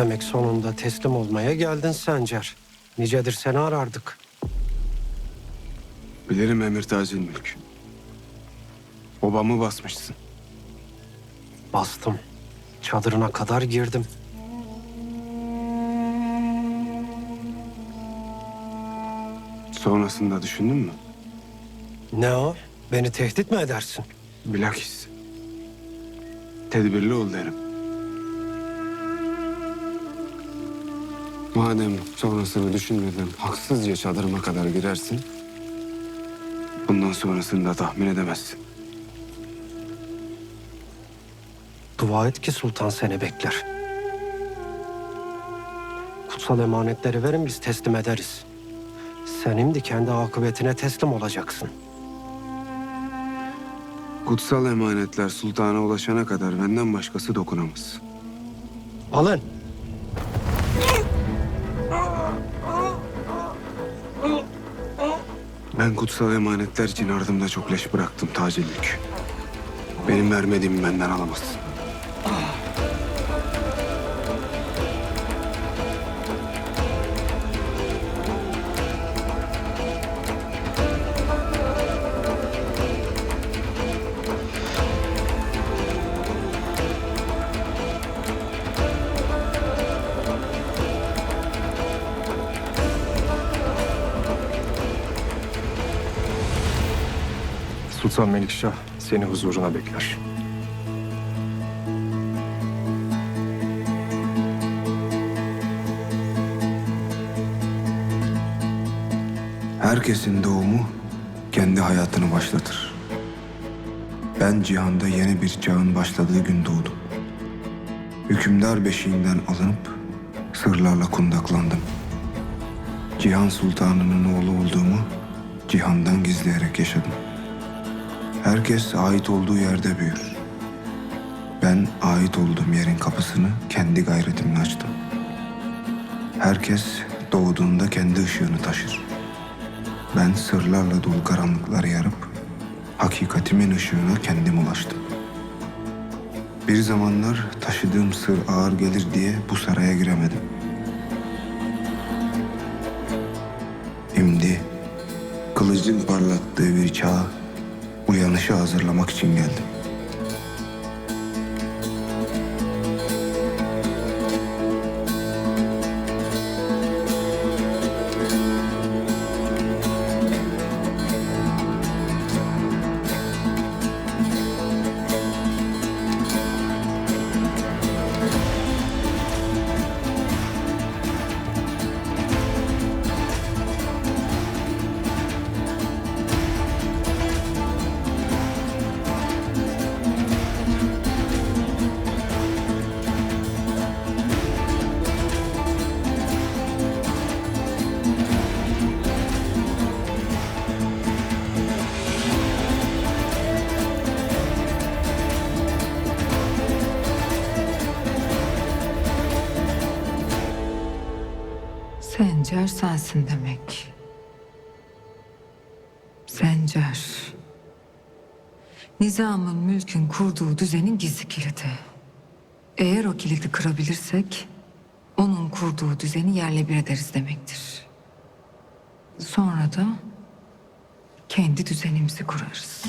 Demek sonunda teslim olmaya geldin Sencer. Nicedir seni arardık. Bilirim Emir Tacil Mülk. Obamı basmışsın. Bastım. Çadırına kadar girdim. Sonrasında düşündün mü? Ne o? Beni tehdit mi edersin? Bilakis. Tedbirli ol derim. Madem sonrasını düşünmeden haksızca çadırıma kadar girersin... ...bundan sonrasını da tahmin edemezsin. Dua et ki sultan seni bekler. Kutsal emanetleri verin biz teslim ederiz. Sen şimdi kendi akıbetine teslim olacaksın. Kutsal emanetler sultana ulaşana kadar benden başkası dokunamaz. Alın. Ben kutsal emanetler için ardımda çok leş bıraktım tacillik. Benim vermediğimi benden alamazsın. Sultan Melikşah seni huzuruna bekler. Herkesin doğumu kendi hayatını başlatır. Ben cihanda yeni bir çağın başladığı gün doğdum. Hükümdar beşiğinden alınıp sırlarla kundaklandım. Cihan Sultanı'nın oğlu olduğumu cihandan gizleyerek yaşadım. Herkes ait olduğu yerde büyür. Ben ait olduğum yerin kapısını kendi gayretimle açtım. Herkes doğduğunda kendi ışığını taşır. Ben sırlarla dolu karanlıkları yarıp hakikatimin ışığına kendim ulaştım. Bir zamanlar taşıdığım sır ağır gelir diye bu saraya giremedim. Şimdi kılıcın parlattığı bir çağa uyanışı hazırlamak için geldim. Sencer sensin demek. Sencer. Nizamın mülkün kurduğu düzenin gizli kilidi. Eğer o kilidi kırabilirsek onun kurduğu düzeni yerle bir ederiz demektir. Sonra da kendi düzenimizi kurarız.